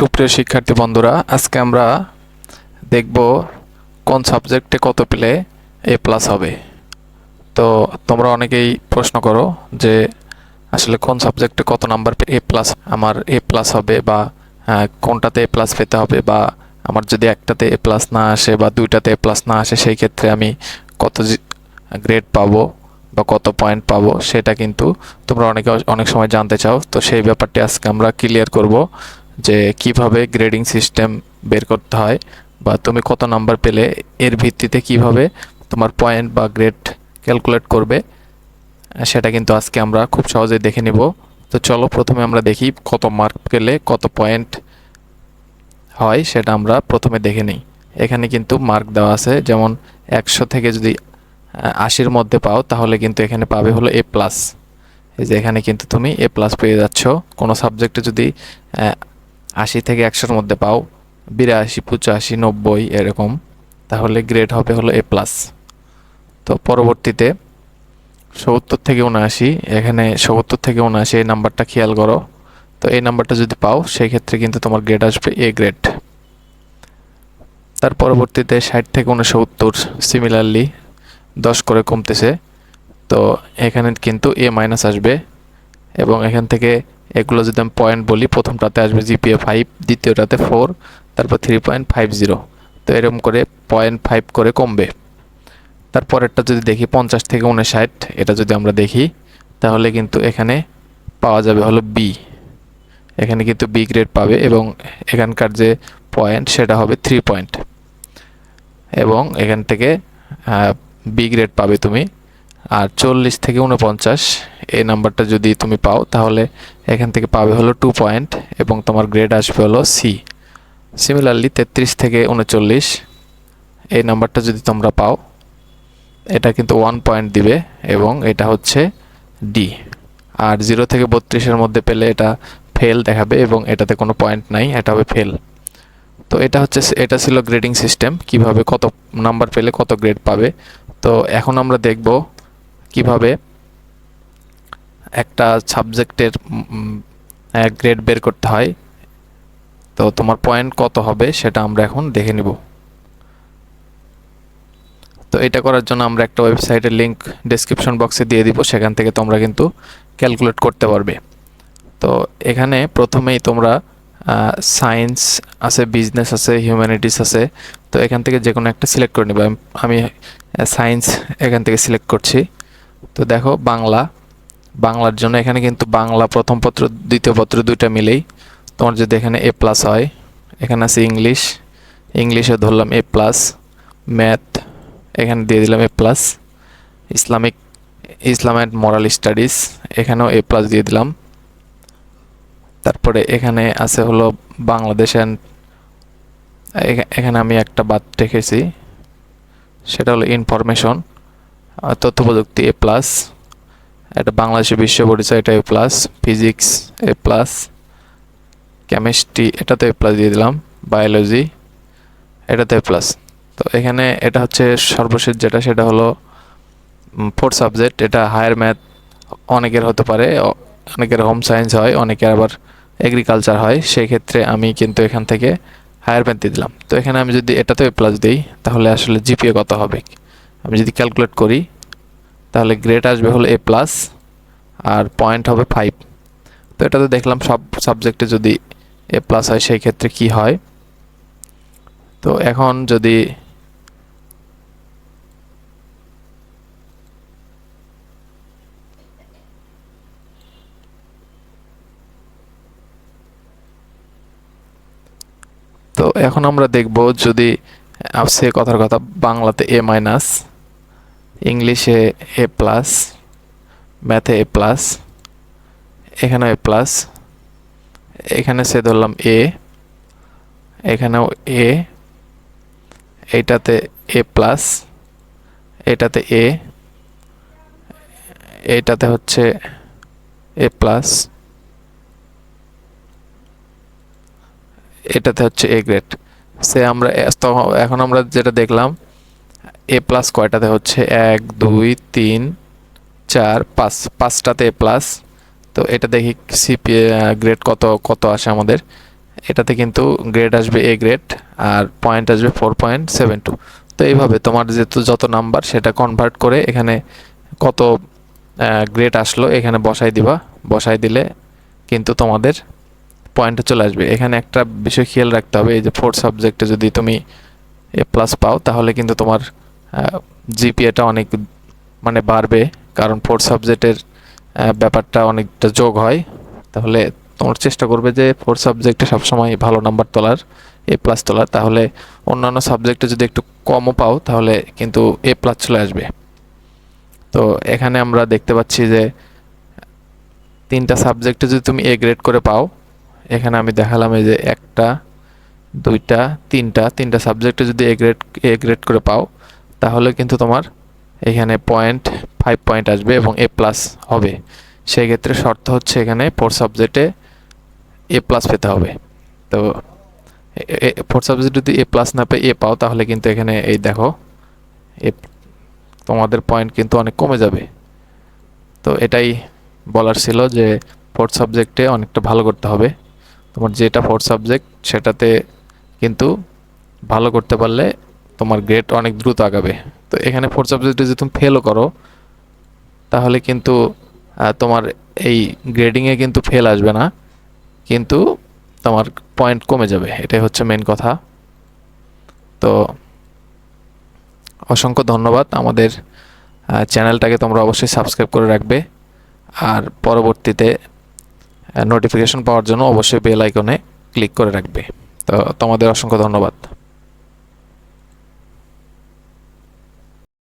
সুপ্রিয় শিক্ষার্থী বন্ধুরা, আজকে আমরা দেখব কোন সাবজেক্টে কত পেলে এ প্লাস হবে। তো তোমরা অনেকেই প্রশ্ন করো যে, আসলে কোন সাবজেক্টে কত নাম্বার এ প্লাস আমার এ প্লাস হবে বা কোনটাতে এ প্লাস পেতে হবে বা, আমার যদি একটাতে এ প্লাস না আসে বা দুইটাতে এ প্লাস না আসে, সেই ক্ষেত্রে আমি কত গ্রেড পাবো বা কত পয়েন্ট পাবো, সেটা কিন্তু তোমরা অনেকে অনেক সময় জানতে চাও। তো সেই ব্যাপারটি আজকে আমরা ক্লিয়ার করব। যে কীভাবে গ্রেডিং সিস্টেম বের করতে হয় বা তুমি কত নাম্বার পেলে, এর ভিত্তিতে কীভাবে তোমার পয়েন্ট বা গ্রেড ক্যালকুলেট করবে, সেটা কিন্তু আজকে আমরা খুব সহজেই দেখে নিব। তো চলো প্রথমে আমরা দেখি কত মার্ক পেলে কত পয়েন্ট হয়, সেটা আমরা প্রথমে দেখে নিই। এখানে কিন্তু মার্ক দেওয়া আছে, যেমন একশো থেকে যদি আশির মধ্যে পাও, তাহলে কিন্তু এখানে পাবে হলো এ প্লাস এই যে এখানে কিন্তু তুমি এ প্লাস পেয়ে যাচ্ছ। কোনো সাবজেক্টে যদি আশি থেকে একশোর মধ্যে পাও। বিরাশি, পঁচাশি, নব্বই এরকম। তাহলে গ্রেড হবে হলো এ প্লাস তো পরবর্তীতে সত্তর থেকে উনআশি, এখানে সত্তর থেকে উনআশি, এই নাম্বারটা খেয়াল করো। তো এই নাম্বারটা যদি পাও সেই ক্ষেত্রে কিন্তু তোমার গ্রেড আসবে এ গ্রেড তার পরবর্তীতে ষাট থেকে উনসত্তর সিমিলারলি দশ করে কমতেছে। তো এখানে কিন্তু এ মাইনাস আসবে এবং এখান থেকে এগুলো যদি আমি পয়েন্ট বলি, প্রথমটাতে আসবে জিপিএ ফাইভ দ্বিতীয়টাতে ফোর তারপর থ্রি পয়েন্ট ফাইভ জিরো তো এরকম করে পয়েন্ট ফাইভ করে কমবে। তারপরেরটা যদি দেখি পঞ্চাশ থেকে উনষাট এটা যদি আমরা দেখি, তাহলে কিন্তু এখানে পাওয়া যাবে হলো বি এখানে কিন্তু বি গ্রেড পাবে এবং এখানকার যে পয়েন্ট সেটা হবে থ্রি পয়েন্ট এবং এখান থেকে বি গ্রেড পাবে তুমি, আর চল্লিশ থেকে উনপঞ্চাশ এই নাম্বারটা যদি তুমি পাও, তাহলে এখান থেকে পাবে হলো টু পয়েন্ট এবং তোমার গ্রেড আসবে হলো সি সিমিলারলি তেত্রিশ থেকে উনচল্লিশ, এই নাম্বারটা যদি তোমরা পাও, এটা কিন্তু ওয়ান পয়েন্ট দিবে এবং এটা হচ্ছে ডি আর জিরো থেকে বত্রিশের মধ্যে পেলে এটা ফেল দেখাবে এবং এটাতে কোনো পয়েন্ট নাই, এটা হবে ফেল তো এটা হচ্ছে এটা ছিল গ্রেডিং সিস্টেম কীভাবে কত নাম্বার পেলে কত গ্রেড পাবে। তো এখন আমরা দেখব কীভাবে একটা সাবজেক্টের গ্রেড বের করতে হয়। তো তোমার পয়েন্ট কত হবে সেটা আমরা এখন দেখে নিব। তো এটা করার জন্য আমরা একটা ওয়েবসাইটের লিংক ডেসক্রিপশন বক্সে দিয়ে দিব, সেখান থেকে তোমরা কিন্তু ক্যালকুলেট করতে পারবে। তো এখানে প্রথমেই তোমরা সায়েন্স আছে বিজনেস আছে হিউম্যানিটিস আছে, তো এখান থেকে যে কোনো একটা সিলেক্ট করে নেবে। আমি সায়েন্স এখান থেকে সিলেক্ট করছি। তো দেখো, বাংলা বাংলার জন্য এখানে কিন্তু বাংলা প্রথম পত্র, দ্বিতীয় পত্র দুইটা মিলেই। তোমার যদি এখানে এ প্লাস হয়, এখানে আছে ইংলিশ ইংলিশে ধরলাম এ প্লাস ম্যাথ এখানে দিয়ে দিলাম A plus Islamic Islam and moral studies এখানেও এ প্লাস দিয়ে দিলাম। তারপরে এখানে আছে হলো বাংলাদেশ অ্যান্ড এখানে আমি একটা বাদ রেখেছি, সেটা হলো ইনফরমেশন তথ্য প্রযুক্তি এ প্লাস এটা বাংলাদেশের বিশ্ব পরিচয়, এটা A plus physics A plus chemistry এটাতে এ প্লাস দিয়ে দিলাম বায়োলজি এটাতে এ প্লাস তো এখানে এটা হচ্ছে সর্বশেষ যেটা, সেটা হলো ফোর্থ সাবজেক্ট এটা হায়ার ম্যাথ অনেকের হতে পারে অনেকের হোম সায়েন্স হয় অনেকের আবার এগ্রিকালচার হয় সেই ক্ষেত্রে আমি কিন্তু এখান থেকে হায়ার ম্যাথ দিয়ে দিলাম। তো এখানে আমি যদি এটাতে প্লাস দিই, তাহলে আসলে জিপিএ কত হবে? আমি যদি ক্যালকুলেট করি তাহলে গ্রেড আসবে হলো এ প্লাস আর পয়েন্ট হবে ফাইভ তো এটাতে দেখলাম সব সাবজেক্টে যদি এ প্লাস হয় সেই ক্ষেত্রে কি হয়? তো এখন যদি তো এখন আমরা দেখব যদি সে কথার কথা বাংলাতে এ মাইনাস ইংলিশে এ প্লাস ম্যাথে এ প্লাস এখানেও এ প্লাস এখানে সে ধরলাম এ এখানেও এ এইটাতে এ প্লাস এটাতে এ এইটাতে হচ্ছে এ প্লাস এটাতে হচ্ছে এ গ্রেড সে আমরা এখন আমরা যেটা দেখলাম এ প্লাস কয়টাতে হচ্ছে? এক, দুই, তিন, চার, পাঁচ। পাঁচটাতে এ প্লাস। তো এটা দেখি সিপিএ গ্রেড কত কত আসে আমাদের। এটাতে কিন্তু গ্রেড আসবে এ গ্রেড আর পয়েন্ট আসবে ফোর পয়েন্ট সেভেন টু তো এইভাবে তোমার যেহেতু যত নাম্বার সেটা কনভার্ট করে এখানে কত গ্রেড আসলো এখানে বসাই দিবা। বসাই দিলে কিন্তু তোমাদের পয়েন্টে চলে আসবে। এখানে একটা বিষয় খেয়াল রাখতে হবে, এই যে ফোর্থ সাবজেক্টে যদি তুমি এ প্লাস পাও, তাহলে কিন্তু তোমার জিপিএটা অনেক মানে বাড়বে, কারণ ফোর্থ সাবজেক্টের ব্যাপারটা অনেকটা যোগ হয়। তাহলে তোমার চেষ্টা করবে যে ফোর্থ সাবজেক্টে সবসময় ভালো নাম্বার তোলার এ প্লাস তোলার। তাহলে অন্যান্য সাবজেক্টে যদি একটু কমও পাও, তাহলে কিন্তু এ প্লাস চলে আসবে। তো এখানে আমরা দেখতে পাচ্ছি যে তিনটা সাবজেক্টে যদি তুমি এ গ্রেড করে পাও, এখানে আমি দেখালাম এই যে একটা, দুইটা, তিনটা। তিনটা সাবজেক্টে যদি এ গ্রেড এ গ্রেড করে পাও তাহলে কিন্তু তোমার এখানে পয়েন্ট ফাইভ পয়েন্ট আসবে এবং এ প্লাস হবে। সেই ক্ষেত্রে শর্ত হচ্ছে এখানে ফোর সাবজেক্টে এ প্লাস পেতে হবে। তো ফোর সাবজেক্ট যদি এ প্লাস না পেয়ে এ পাও, তাহলে কিন্তু এখানে এই দেখো, এ, তোমাদের পয়েন্ট কিন্তু অনেক কমে যাবে। তো এটাই বলার ছিল যে ফোর্থ সাবজেক্টে অনেকটা ভালো করতে হবে। তোমার যেটা ফোর্থ সাবজেক্ট সেটাতে কিন্তু ভালো করতে পারলে তোমার গ্রেড অনেক দ্রুত আগাবে। তো এখানে ফোর্থ সাবজেক্টে যদি তুমি ফেলও করো, তাহলে কিন্তু তোমার এই গ্রেডিংয়ে কিন্তু ফেল আসবে না। কিন্তু তোমার পয়েন্ট কমে যাবে। এটাই হচ্ছে মেন কথা। তো অসংখ্য ধন্যবাদ আমাদের চ্যানেলটাকে তোমরা অবশ্যই সাবস্ক্রাইব করে রাখবে। আর পরবর্তীতে নোটিফিকেশন পাওয়ার জন্য অবশ্যই বেল আইকনে ক্লিক করে রাখবে। তো তোমাদের অসংখ্য ধন্যবাদ।